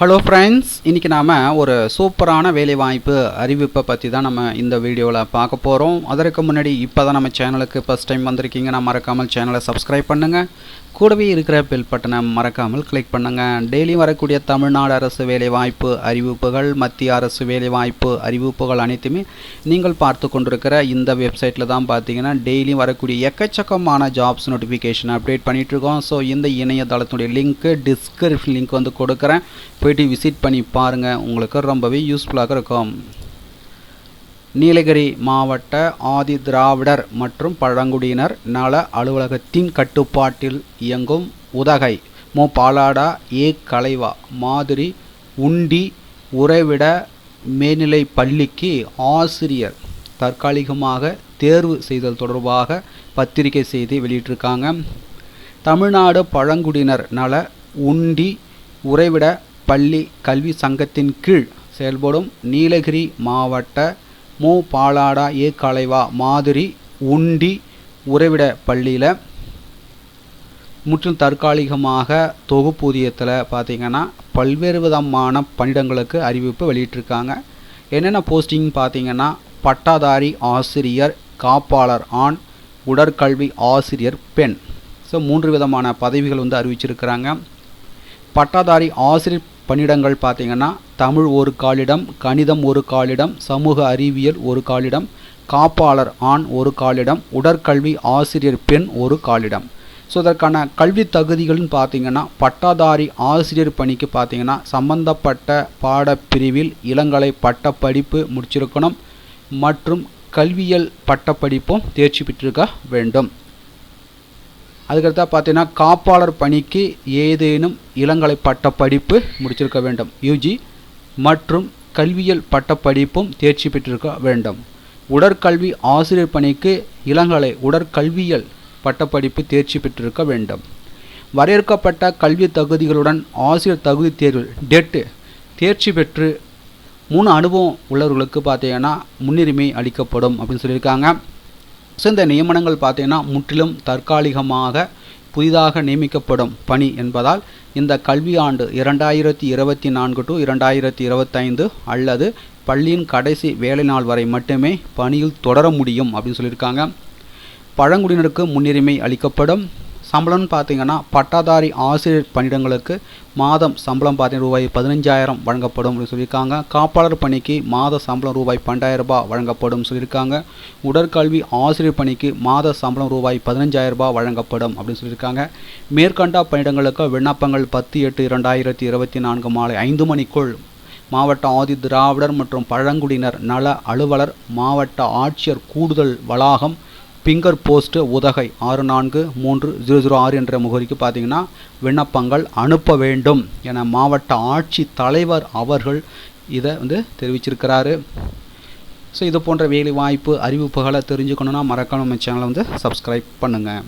Hello friends இன்றைக்கி நாம் ஒரு சூப்பரான வேலைவாய்ப்பு அறிவிப்பை பற்றி தான் நம்ம இந்த வீடியோவில் பார்க்க போகிறோம் அதற்கு முன்னாடி இப்போ தான் நம்ம சேனலுக்கு ஃபஸ்ட் டைம் வந்திருக்கீங்கன்னா மறக்காமல் சேனலை சப்ஸ்கிரைப் பண்ணுங்கள் கூடவே இருக்கிற பெல் பட்டனை மறக்காமல் கிளிக் பண்ணுங்கள் டெய்லி வரக்கூடிய தமிழ்நாடு அரசு வேலைவாய்ப்பு அறிவிப்புகள் மத்திய அரசு வேலைவாய்ப்பு அறிவிப்புகள் அனைத்துமே நீங்கள் பார்த்து கொண்டிருக்கிற இந்த வெப்சைட்டில் தான் பார்த்தீங்கன்னா டெய்லி வரக்கூடிய எக்கச்சக்கமான ஜாப்ஸ் நோட்டிஃபிகேஷன் அப்டேட் பண்ணிகிட்ருக்கோம் ஸோ இந்த இணையதளத்துடைய லிங்க்கு டிஸ்கிரிப்ஷன் லிங்க் வந்து கொடுக்குறேன். போயிட்டு விசிட் பண்ணி பாருங்கள் உங்களுக்கு ரொம்பவே யூஸ்ஃபுல்லாக இருக்கும். நீலகிரி மாவட்ட ஆதி திராவிடர் மற்றும் பழங்குடியினர் நல அலுவலகத்தின் கட்டுப்பாட்டில் இயங்கும் உதகை மு. பாலாடா ஏ. கலைவா மாதிரி உண்டி உறைவிட மேல்நிலை பள்ளிக்கு ஆசிரியர் தற்காலிகமாக தேர்வு செய்தல் தொடர்பாக பத்திரிகை செய்தி வெளியிட்டிருக்காங்க. தமிழ்நாடு பழங்குடியினர் நல உண்டி உறைவிட பள்ளி கல்வி சங்கத்தின் கீழ் செயல்படும் நீலகிரி மாவட்ட மு பாலாடா ஏ கலைவா மாதிரி உண்டி உறைவிட பள்ளியில் முற்றிலும் தற்காலிகமாக தொகுப்பூதியத்தில் பார்த்திங்கன்னா பல்வேறு விதமான பணியிடங்களுக்கு அறிவிப்பு வெளியிட்டிருக்காங்க. என்னென்ன போஸ்டிங் பார்த்திங்கன்னா பட்டாதாரி ஆசிரியர் காப்பாளர் ஆண் உடற்கல்வி ஆசிரியர் பெண். ஸோ மூன்று விதமான பதவிகள் வந்து அறிவிச்சிருக்கிறாங்க. பட்டாதாரி ஆசிரியர் பணியிடங்கள் பார்த்தீங்கன்னா தமிழ் ஒரு காலிடம் கணிதம் ஒரு காலிடம் சமூக அறிவியல் ஒரு காலிடம் காப்பாளர் ஆண் ஒரு காலிடம் உடற்கல்வி ஆசிரியர் பெண் ஒரு காலிடம். ஸோ இதற்கான கல்வி தகுதிகள்னு பார்த்தீங்கன்னா பட்டாதாரி ஆசிரியர் பணிக்கு பார்த்தீங்கன்னா சம்பந்தப்பட்ட பாடப்பிரிவில் இளங்கலை பட்டப்படிப்பு முடிச்சிருக்கணும் மற்றும் கல்வியல் பட்டப்படிப்பும் தேர்ச்சி பெற்றிருக்க வேண்டும். அதுக்கடுத்தா பார்த்தீங்கன்னா காப்பாளர் பணிக்கு ஏதேனும் இளங்கலை பட்டப்படிப்பு முடிச்சிருக்க வேண்டும். யூஜி மற்றும் கல்வியியல் பட்டப்படிப்பும் தேர்ச்சி பெற்றிருக்க வேண்டும். உடற்கல்வி ஆசிரியர் பணிக்கு இளங்கலை உடற்கல்வியல் பட்டப்படிப்பு தேர்ச்சி பெற்றிருக்க வேண்டும். வரையறுக்கப்பட்ட கல்வி தகுதிகளுடன் ஆசிரியர் தகுதி தேர்வு டெட்டு தேர்ச்சி பெற்று மூணு அனுபவம் உள்ளவர்களுக்கு பார்த்தீங்கன்னா முன்னுரிமை அளிக்கப்படும் அப்படின்னு சொல்லியிருக்காங்க. ஸோ இந்த நியமனங்கள் பார்த்தீங்கன்னா முற்றிலும் தற்காலிகமாக புதிதாக நியமிக்கப்படும் பணி என்பதால் இந்த கல்வியாண்டு இரண்டாயிரத்தி இருபத்தி நான்கு டு இரண்டாயிரத்தி இருபத்தைந்து அல்லது பள்ளியின் கடைசி வேலை நாள் வரை மட்டுமே பணியில் தொடர முடியும் அப்படின்னு சொல்லியிருக்காங்க. பழங்குடியினருக்கு முன்னுரிமை அளிக்கப்படும். சம்பளம்னு பார்த்தீங்கன்னா பட்டாதாரி ஆசிரியர் பணியிடங்களுக்கு மாதம் சம்பளம் பார்த்தீங்கன்னா ரூபாய் பதினஞ்சாயிரம் வழங்கப்படும் அப்படின்னு சொல்லியிருக்காங்க. காப்பாளர் பணிக்கு மாத சம்பளம் ரூபாய் பன்னெண்டாயிரம் ரூபாய் வழங்கப்படும் சொல்லியிருக்காங்க. உடற்கல்வி ஆசிரியர் பணிக்கு மாத சம்பளம் ரூபாய் பதினஞ்சாயிரம் ரூபாய் வழங்கப்படும் அப்படின்னு சொல்லியிருக்காங்க. மேற்கண்ட பணியிடங்களுக்கு விண்ணப்பங்கள் பத்து எட்டு இரண்டாயிரத்தி இருபத்தி நான்கு மாலை ஐந்து மணிக்குள் மாவட்ட ஆதி திராவிடர் மற்றும் பழங்குடியினர் நல அலுவலர் மாவட்ட ஆட்சியர் கூடுதல் வளாகம் பிங்கர் போஸ்ட் உதகை ஆறு நான்கு மூன்று ஜீரோ ஜீரோ ஆறு என்ற முகவரிக்கு பார்த்தீங்கன்னா விண்ணப்பங்கள் அனுப்ப வேண்டும் என மாவட்ட ஆட்சி தலைவர் அவர்கள் இதை வந்து தெரிவிச்சிருக்கிறாரு. ஸோ இது போன்ற வேலை வாய்ப்பு அறிவிப்புகளை தெரிஞ்சுக்கணுன்னா மறக்காம நம்ம சேனலை வந்து சப்ஸ்கிரைப் பண்ணுங்கள்